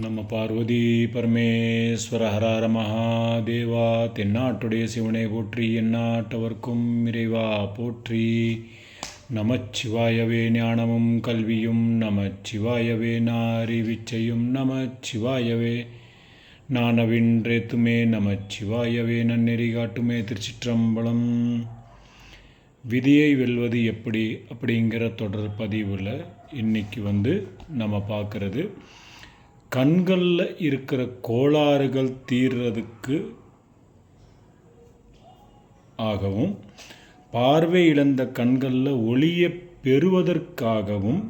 நம்ம பார்வதி பரமேஸ்வர ஹரார மகாதேவா தென்னாட்டுடைய சிவனை போற்றி எந்நாட்டவர்க்கும் இறைவா போற்றி. நமச்சிவாயவே ஞானமும் கல்வியும் நமச்சிவாயவே நாரிவிச்சையும் நமச்சிவாயவே நானவின்றேத்துமே நமச்சிவாயவே நன்னெறி காட்டுமே திருச்சிற்றம்பலம். விதியை வெல்வது எப்படி அப்படிங்கிற தொடர் பதிவில் இன்னைக்கு வந்து நம்ம பார்க்குறது கண்களில் இருக்கிற கோளாறுகள் தீர்றதுக்கு ஆகவும் பார்வை இழந்த கண்களில் ஒளியை பெறுவதற்காகவும்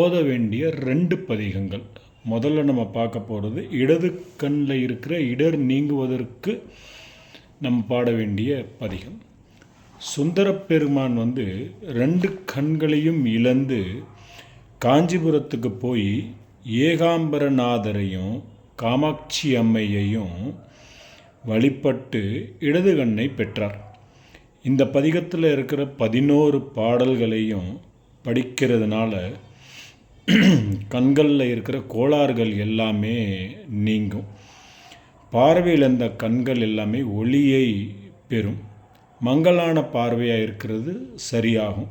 ஓத வேண்டிய ரெண்டு பதிகங்கள். முதல்ல நம்ம பார்க்க போகிறது இடது கண்ணில் இருக்கிற இடர் நீங்குவதற்கு நம்ம பாட வேண்டிய பதிகம். சுந்தரப்பெருமான் வந்து ரெண்டு கண்களையும் இழந்து காஞ்சிபுரத்துக்கு போய் ஏகாம்பரநாதரையும் காமாட்சி அம்மையையும் வழிபட்டு இடது கண்ணை பெற்றார். இந்த பதிகத்தில் இருக்கிற பதினோரு பாடல்களையும் படிக்கிறதுனால கண்களில் இருக்கிற கோளாறுகள் எல்லாமே நீங்கும். பார்வையில் கண்கள் எல்லாமே ஒளியை பெறும். மங்கலான பார்வையாக இருக்கிறது சரியாகும்.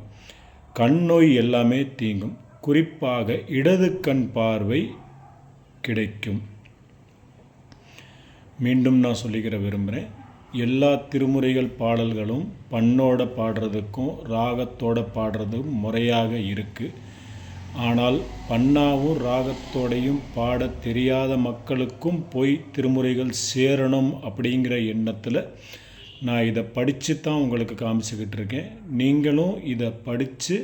கண் நோய் எல்லாமே தீங்கும். குறிப்பாக இடது கண் பார்வை கிடைக்கும். மீண்டும் நான் சொல்லிக்கிற விரும்புகிறேன் எல்லா திருமுறைகள் பாடல்களும் பண்ணோட பாடுறதுக்கும் ராகத்தோட பாடுறதும் முறையாக இருக்குது ஆனால் பண்ணாவும் ராகத்தோடையும் பாட தெரியாத மக்களுக்கும் போய் திருமுறைகள் சேரணும் அப்படிங்கிற எண்ணத்தில் நான் இதை படித்து தான் உங்களுக்கு காமிச்சிக்கிட்டு இருக்கேன். நீங்களும் இதை படித்து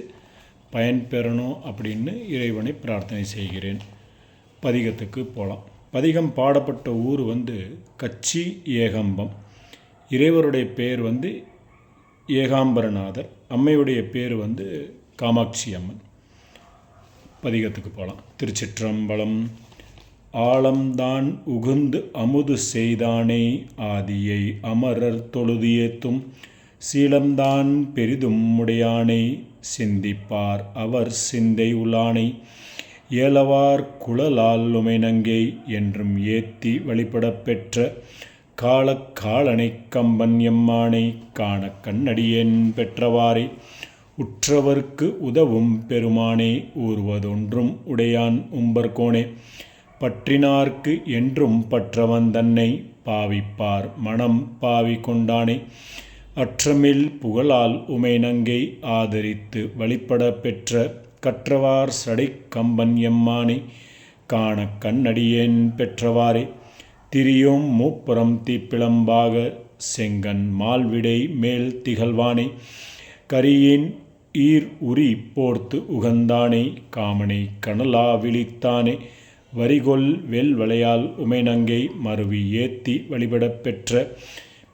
பயன்பெறணும் அப்படின்னு இறைவனை பிரார்த்தனை செய்கிறேன். பதிகத்துக்கு போகலாம் பதிகம் பாடப்பட்ட ஊர் வந்து கச்சி ஏகம்பம். இறைவருடைய பேர் வந்து ஏகாம்பரநாதர். அம்மையுடைய பேர் வந்து காமாட்சி அம்மன். பதிகத்துக்கு போகலாம் திருச்சிற்றம்பலம் ஆழம்தான் உகுந்து அமுது செய்தானே ஆதியை அமரர் தொழுது ஏத்தும். சீலம்தான் பெரிதும் உடையானை சிந்திப்பார் அவர் சிந்தை உலானை. ஏலவார் குழலால் உமைநங்கை என்றும் ஏத்தி வழிபடப் பெற்ற காலக்காலனை கம்பன் எம்மானை காண கண்ணடியேன் பெற்றவாறே. உற்றவர்க்கு உதவும் பெருமானே ஊர்வதொன்றும் உடையான் உம்பர்கோனே. பற்றினார்க்கு என்றும் பற்றவன் தன்னை பாவிப்பார் மனம் பாவி கொண்டானே அற்றமில் புகழால் உமைநங்கை ஆதரித்து வழிபட பெற்ற கற்றவார் சடை கம்பன் எம்மானை காண கண்ணடியேன் பெற்றவாறே திரியும் மூப்புறம் தீப்பிளம்பாக செங்கன் மால்விடை மேல் திகழ்வானே. கரியின் ஈர் உரி போர்த்து உகந்தானே. காமனை கனலா விழித்தானே. வரிகொல் வெல் வளையால் உமைநங்கை மருவி ஏத்தி வழிபடப் பெற்ற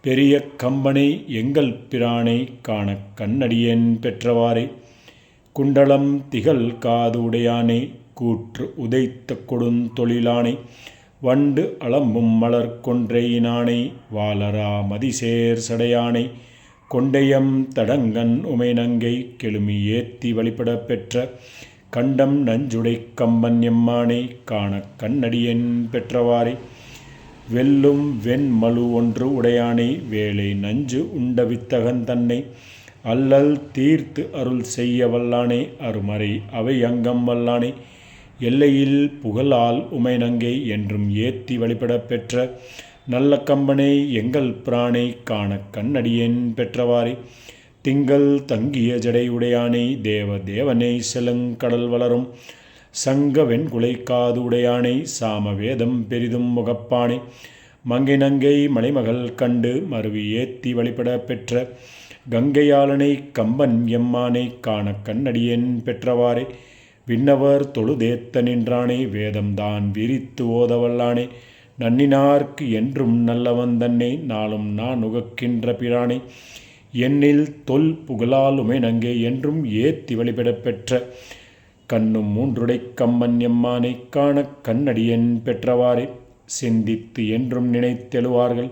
பெரிய கம்பனை எங்கள் பிரானை காண கண்ணடியேன் பெற்றவாறே. குண்டலம் திகழ் காது உடையானே கூற்று உதைத்த கொடுந்தொழிலானை வண்டு அளம்பும் மலர் கொன்றையினானை வாலரா மதிசேர் சடையானை. கொண்டையம் தடங்கன் உமைநங்கை கெழுமி ஏத்தி வழிபட பெற்ற கண்டம் நஞ்சுடை கம்பன் எம்மானை காண கண்ணடியன் பெற்றவாறே. வெல்லும் வெண்மலு ஒன்று உடையானை வேலை நஞ்சு உண்ட வித்தகன் தன்னை அல்லல் தீர்த்து அருள் செய்ய வல்லானே அருமறை அவை அங்கம் வல்லானே. எல்லையில் புகழால் உமைநங்கை என்றும் ஏத்தி வழிபட பெற்ற நல்ல கம்பனை எங்கள் பிராணை காண கண்ணடியேன் பெற்றவாறே. திங்கள் தங்கிய ஜடை உடையானை தேவ தேவனை செலுங்கடல் வளரும். சங்க வெண்குலை காது உடையானை சாம வேதம் பெரிதும் முகப்பானை. மங்கை நங்கை மலைமகள் கண்டு மருவி ஏத்தி வழிபட பெற்ற கங்கையாளனை கம்பன் எம்மானை காண கண்ணடியன் பெற்றவாறே. விண்ணவர் தொழுதேத்த நின்றானே வேதம்தான் விரித்து ஓதவல்லானே. நன்னினார்க்கு என்றும் நல்லவன் தன்னை நாளும் நான் உகக்கின்ற பிரானை. என்னில் தொல் புகழாலுமை நங்கே என்றும் ஏத்தி வழிபட பெற்ற கண்ணும் மூன்றுடை கம்மன் எம்மானை காண கண்ணடியன் பெற்றவாறே. சிந்தித்து என்றும் நினைத்தெழுவார்கள்.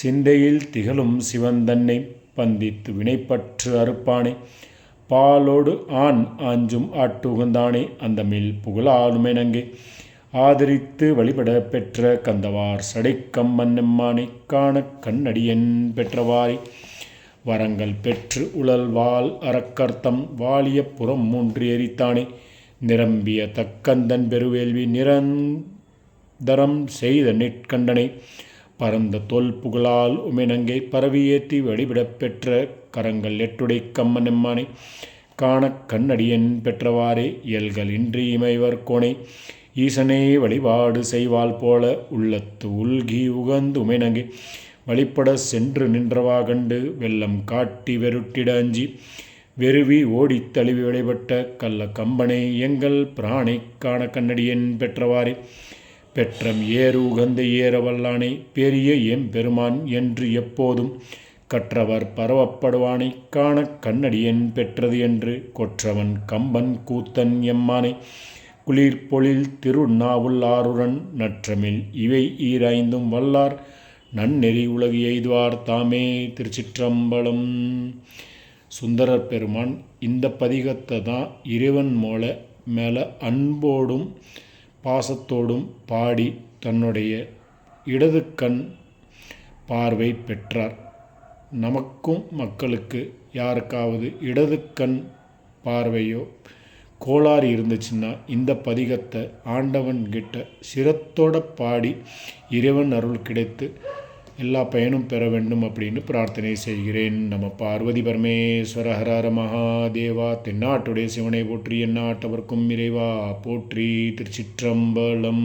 சிந்தையில் திகழும் சிவந்தன்னை பந்தித்து வினைப்பற்று அறுப்பானே. பாலோடு ஆண் ஆஞ்சும் ஆட்டுகந்தானே. அந்த மில் புகழாலுமை நங்கே ஆதரித்து வழிபட பெற்ற கந்தவார் சடைக்கம்மன் எம்மானை காண கண்ணடியன் பெற்றவாறே. வரங்கள் பெற்று உழல் வாள் அறக்கர்த்தம் வாலிய புறம் மூன்று எரித்தானே. நிரம்பிய தக்கந்தன் பெருவேள்வி நிரந்தரம் செய்த நெற்கண்டனை. பரந்த தொல் புகழால் உமினங்கை பரவியேற்றி வழிபடப் பெற்ற கரங்கள் எட்டுடை கம்மன் எம்மானை. காணக் கண்ணடியன் பெற்றவாறே இயல்கள் இன்றி இமைவர் கோணை ஈசனே வழிபாடு செய்வாள் போல உள்ளத்து உல்கி உகந்து உமைநங்கை வழிபட சென்று நின்றவா கண்டு வெள்ளம் காட்டி வெருட்டிட அஞ்சி. வெறுவி ஓடித் தழுவி வழிபட்ட கள்ள கம்பனை எங்கள் பிராணை காண கண்ணடியன் பெற்றவாறே. பெற்றம் ஏறு உகந்த ஏற வல்லானை பெரிய எம்பெருமான் என்று எப்போதும் கற்றவர் பரவப்படுவானை காண கண்ணடியன் பெற்றது என்று கொற்றவன் கம்பன் கூத்தன் எம்மானை. குளிர் பொழில் திருநாவுல் ஆருடன் நற்றமிழ் இவை ஈராய்ந்தும் வல்லார் நன்னெறி உலகு எய்துவார் தாமே திருச்சிற்றம்பலம். சுந்தரர் பெருமான் இந்த பதிகத்தை தான் இறைவன் மூல மேலே அன்போடும் பாசத்தோடும் பாடி தன்னுடைய இடது கண் பார்வை பெற்றார். நமக்கும் மக்களுக்கு யாருக்காவது இடது கண் பார்வையோ கோளாறு இருந்துச்சுன்னா இந்த பதிகத்தை ஆண்டவன் கிட்ட சிரத்தோட பாடி இறைவன் அருள் கிடைத்து எல்லா பயனும் பெற வேண்டும் அப்படின்னு பிரார்த்தனை செய்கிறேன். நம்ம பார்வதி பரமேஸ்வர ஹரஹர மகாதேவா தென்னாட்டுடைய சிவனை போற்றி எந்நாட்டவர்க்கும் இறைவா போற்றி திருச்சிற்றம்பலம்.